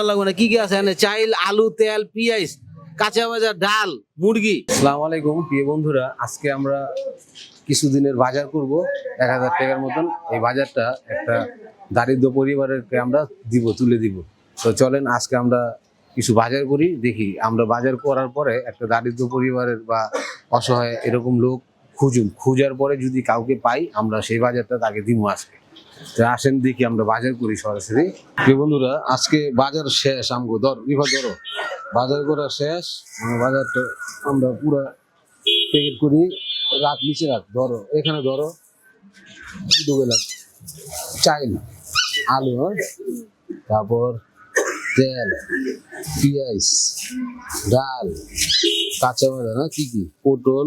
লাগবে না। কি কি আছে এখানে? চাইল, আলু, তেল, পেঁয়াজ, কাঁচা বাজার ডাল, মুরগি। আসসালামু আলাইকুম, প্রিয় বন্ধুরা। আজকে আমরা কিছুদিনের বাজার করব। এক হাজার টাকার মতন এই বাজারটা একটা দারিদ্র পরিবারেরকে আমরা দিব, তুলে দিব। তো চলেন, আজকে আমরা কিছু বাজার করি, দেখি। আমরা বাজার করার পরে একটা দারিদ্র পরিবারের বা অসহায় এরকম লোক খুঁজুন। খুঁজার পরে যদি কাউকে পাই, আমরা সেই বাজারটা তাকে দিব আজকে। আসেন দেখি আমরা বাজার করি সরাসরি। প্রিয় বন্ধুরা, আজকে বাজার শেষ, আমগো ধর বিভা ধরো বাজার করা শেষ বাজারটা আমরা পুরা প্যাকেট করি। রাত, নিচে রাখ ধরো এখানে ধরো ডুবেলাম চাইল, আলু হ্যাঁ? তারপর তেল, পেঁয়াজ, ডাল কাঁচা বাজার হ্যাঁ? কি কি? পটল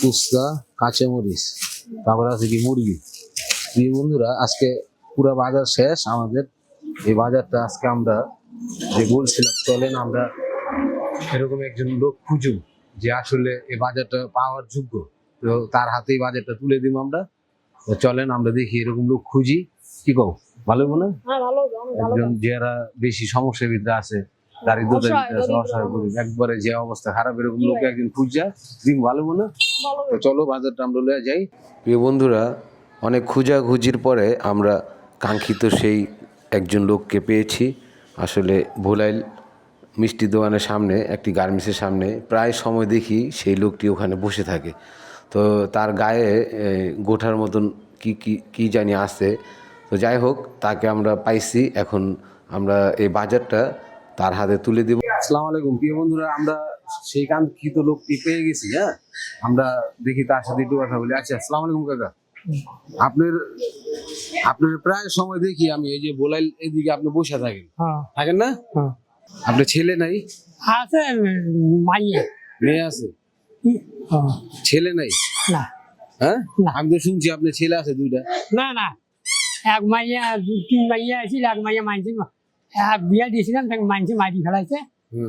পুস্তা কাঁচামরিচ, তারপর আছে কি মুরগি। প্রিয় বন্ধুরা আজকে পুরো বাজার শেষ। আমাদের এই বাজারটা আজকে আমরা যে বলছিলাম চলেন আমরা এরকম একজন লোক খুঁজুম যে আসলে এই বাজারটা পাওয়ার যোগ্য। তো তার হাতেই বাজারটা তুলে দিব আমরা। চলেন আমরা দেখি এরকম লোক খুঁজি। কি কও? ভালো মনে? হ্যাঁ একজন যারা বেশি সমস্যার ভিতরে আছে দারিদ্রতার অসহায়, ভিতরে আছে অসহায়। গরিব। একবারে যে অবস্থা খারাপ এরকম লোক একদিন খুঁজা। দিন ভালো মনে? তো চলো বাজারটা আমরা লয়ে যাই। প্রিয় বন্ধুরা অনেক খুঁজাখুঁজির পরে আমরা কাঙ্ক্ষিত সেই একজন লোককে পেয়েছি। আসলে ভোলাইল মিষ্টি দোকানের সামনে, একটি গার্মেন্টসের সামনে প্রায় সময় দেখি সেই লোকটি ওখানে বসে থাকে। তো তার গায়ে গোঠার মতন কি কি কি জানি আছে। তো যাই হোক, তাকে আমরা পাইছি। এখন আমরা এই বাজারটা তার হাতে তুলে দেব। আসসালামু আলাইকুম। প্রিয় বন্ধুরা, আমরা সেই কাঙ্ক্ষিত লোকটি পেয়ে গেছি হ্যাঁ? আমরা দেখি তার সাথে একটু কথা বলি। আচ্ছা আসসালামু আলাইকুম কাকা। আপনার আপনার প্রায় সময় দেখি আমি এই যে বোলাইল এদিকে আপনি বসে থাকেন। হ্যাঁ। থাকেন না? হ্যাঁ। আপনার ছেলে নাই? আছে মাইয়ে। মেয়ে আছে? হ্যাঁ, ছেলে নাই? না। হ্যাঁ? আমি তো শুনছি আপনার ছেলে আছে দুইটা। না না। এক মাইয়া তিন মাইয়া আছিল এক মাইয়া মানছি এক বিয়া দিয়েছিলাম তাকে মানছি মারি ফেলাইছে।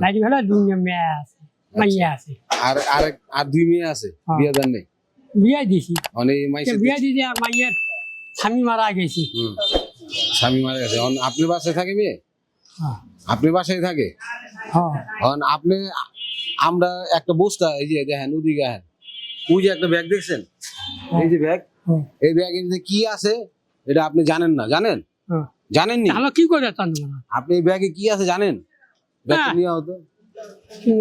মারি ফেলা দুই মেয়ে আছে মাইয়া আছে। আর আরেক আর দুই মেয়ে আছে। বিয়ে দেন নেই? বিয়া দিছি। বিয়া মাইয়ার স্বামী মারা গেছি। স্বামী মারা গেছে। অন- আপনার বাসায় থাকে মেয়ে? হ্যাঁ। আপনার বাসায় থাকে? হ্যাঁ। এখন আপনি আমরা একটা বস্তা এই যে দেখেন ওদিকে ওই যে একটা ব্যাগ দেখছেন? এই যে ব্যাগ? হ্যাঁ, এই ব্যাগের মধ্যে কি আছে? এটা আপনি জানেন না। জানেন? হ্যাঁ। জানেননি? আমার কি করে আপনি এই ব্যাগে কি আছে জানেন? ব্যাগটা হ্যাঁ। নিয়ে হতো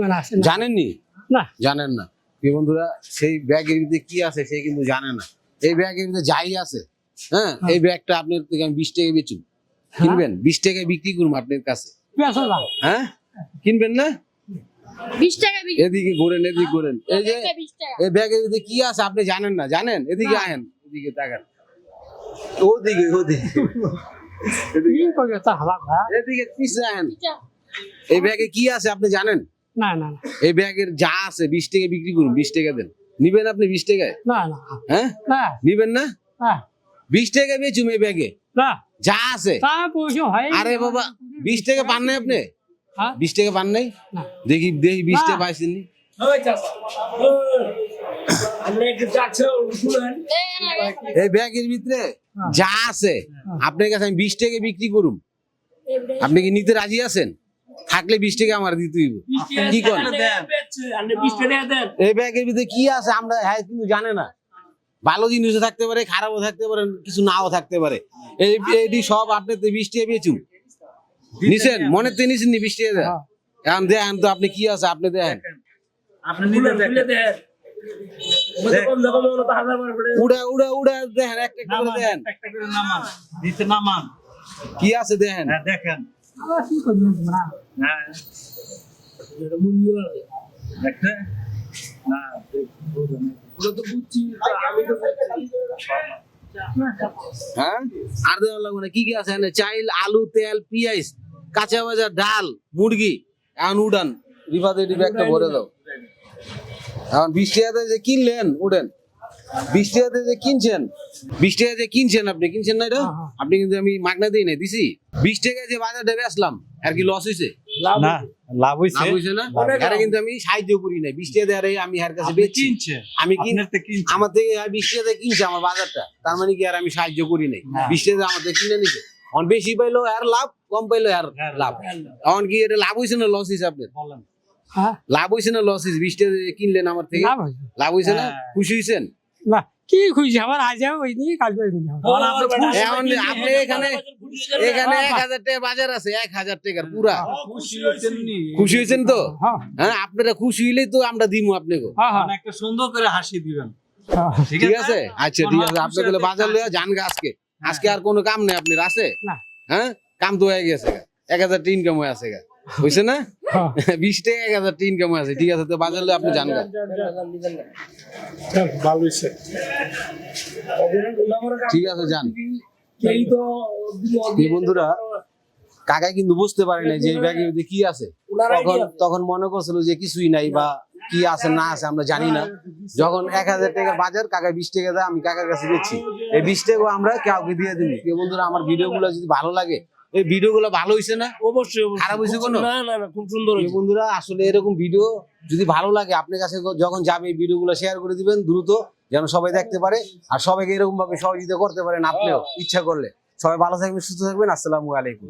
মানে জানেননি? না। জানেন না। কি বন্ধুরা সেই ব্যাগের ভিতরে কি আছে সে কিন্তু জানে না। এই ব্যাগের ভিতরে যাই আছে হ্যাঁ এই ব্যাগটা আপনার থেকে আমি বিশ টাকা বেচুন। কিনবেন বিশ টাকায় বিক্রি করুন আপনার কাছে। হ্যাঁ? কিনবেন না? এদিকে ঘোরেন এদিকে ঘোরেন। এই যে এই ব্যাগের ভিতরে কি আছে আপনি জানেন না? জানেন? এদিকে আহেন এদিকে তাকান। ওদিকে ওদিকে। ঘা এদিকে আহেন। এই ব্যাগে কি আছে আপনি জানেন? না না এই ব্যাগের যা আছে বিশ টাকা বিক্রি করুন বিশ টাকা দেন। নিবেন আপনি বিশ টাকায়? না না। হ্যাঁ? না। নিবেন না? বিশ টাকা বেচুম এই ব্যাগে। না। যা আছে। হয় আরে বাবা বিশ টাকা পান নাই আপনি? হ্যাঁ। বিশ টাকা পান নাই? দেখি দেখি বিশ। টাকা পাইছেন। এই ব্যাগের ভিতরে যা আছে আপনার কাছে আমি বিশ টাকা বিক্রি করুম। আপনি কি নিতে রাজি আছেন? থাকলে বিশ টাকা আমার দিতে হইব। কি করেন এই ব্যাগের ভিতরে কি আছে আমরা হ্যাঁ কিন্তু জানে না। ভালো জিনিসও থাকতে পারে খারাপও থাকতে পারে কিছু নাও থাকতে পারে। এই এটি সব আপনি তো বিশ টাকা বেচুন। নিছেন? মনে তো নিছেন নি বিশ টাকা দেন? হ্যাঁ। এখন দেখেন তো আপনি কি আছে আপনি দেখেন। আপনি নিজে দেখেন। উড়া উড়া উড়া দেখেন একটা একটা করে দেখেন একটা করে নামান। নিচে নামান। কি আছে দেখেন? হ্যাঁ দেখেন। না হ্যাঁ? না পুরো তো বুঝছি আমি তো হ্যাঁ আর দেওয়া লাগবে না কি কি আছে চাইল আলু তেল পেঁয়াজ কাঁচা বাজার ডাল মুরগি এখন উড়ান রিফাতে রিফা একটা ভরে দাও। এখন বিশ টাকাতে যে কিনলেন উঠেন বিশ টাকাতে যে কিনছেন বিশ টাকা যে কিনছেন আপনি কিনছেন না এটা? হ্যাঁ, হ্যাঁ। আপনি কিন্তু আমি মাগনা দিই নাই দিছি? বিশ টাকা যে বাজার দেবে আসলাম আর কি লস হয়েছে না লাভ লাভ হইছে হয়েছে না কিন্তু আমি সাহায্য করি নাই। বিশ টাকা দিয়ে আমি হার কাছে আপনি কিনছে আমি কিন আপনার আমার থেকে আর বিশ টাকা কিনছে আমার বাজারটা। তার মানে কি আর আমি সাহায্য করি নাই। না। বিশ টাকা আমার থেকে কিনে নিছে। অন বেশি পাইলো আর লাভ কম পাইলো আর লাভ। এখন কি এটা লাভ হয়েছে না লস হয়েছে আপনার? বলেন। হ্যাঁ। লাভ না লস কিনলেন আমার থেকে? লাভ না? হ্যাঁ। খুশি হয়েছেন বাহ কি খুশি? আমার আজ ওই নিয়ে কাজ করে এখন আপনি খুশি এখন এখানে এখানে এক হাজার টাকা বাজার আছে এক হাজার টাকার পুরা। খুশি হয়েছেন নি? খুশি হয়েছেন তো? হ্যাঁ। হ্যাঁ আপনারা খুশি হইলেই তো আমরা দিমু আপনাকে। হ্যাঁ হ্যাঁ। একটা সুন্দর করে হাসি দিবেন। হ্যাঁ। ঠিক আছে? আচ্ছা ঠিক আছে। আপনি তাহলে বাজার লইয়া যান গা আজকে। আজকে আর কোনো কাম নেই আপনার আছে? হ্যাঁ? কাম তো হয়ে গেছে গা। এক হাজার টিন ইনকাম হয়ে আছে গা। বুঝছে না? হ্যাঁ। বিশ টাকা এক হাজার ইনকাম আছে? ঠিক আছে তো বাজার লইয়া আপনি গা ঠিক আছে যান। এই বন্ধুরা কাকা কিন্তু বুঝতে পারে না যে ব্যাগের মধ্যে কি আছে। তখন তখন মনে করছিল যে কিছুই নাই বা কি আছে না আছে আমরা জানি না। যখন এক হাজার টাকার বাজার কাকা বিশ টাকা দেয় আমি কাকার কাছে দিচ্ছি। এই বিশ টাকা আমরা কাউকে দিয়ে দিই এই বন্ধুরা আমার ভিডিও গুলো যদি ভালো লাগে এই ভিডিও গুলো ভালো হয়েছে না? অবশ্যই খারাপ হয়েছে কোনো? না না খুব সুন্দর হয়েছে বন্ধুরা আসলে এরকম ভিডিও যদি ভালো লাগে আপনার কাছে যখন যাবে এই ভিডিও গুলো শেয়ার করে দিবেন দ্রুত যেন সবাই দেখতে পারে। আর সবাইকে এরকম ভাবে সহযোগিতা করতে পারেন আপনিও ইচ্ছা করলে। সবাই ভালো থাকবেন সুস্থ থাকবেন। আসসালামু আলাইকুম।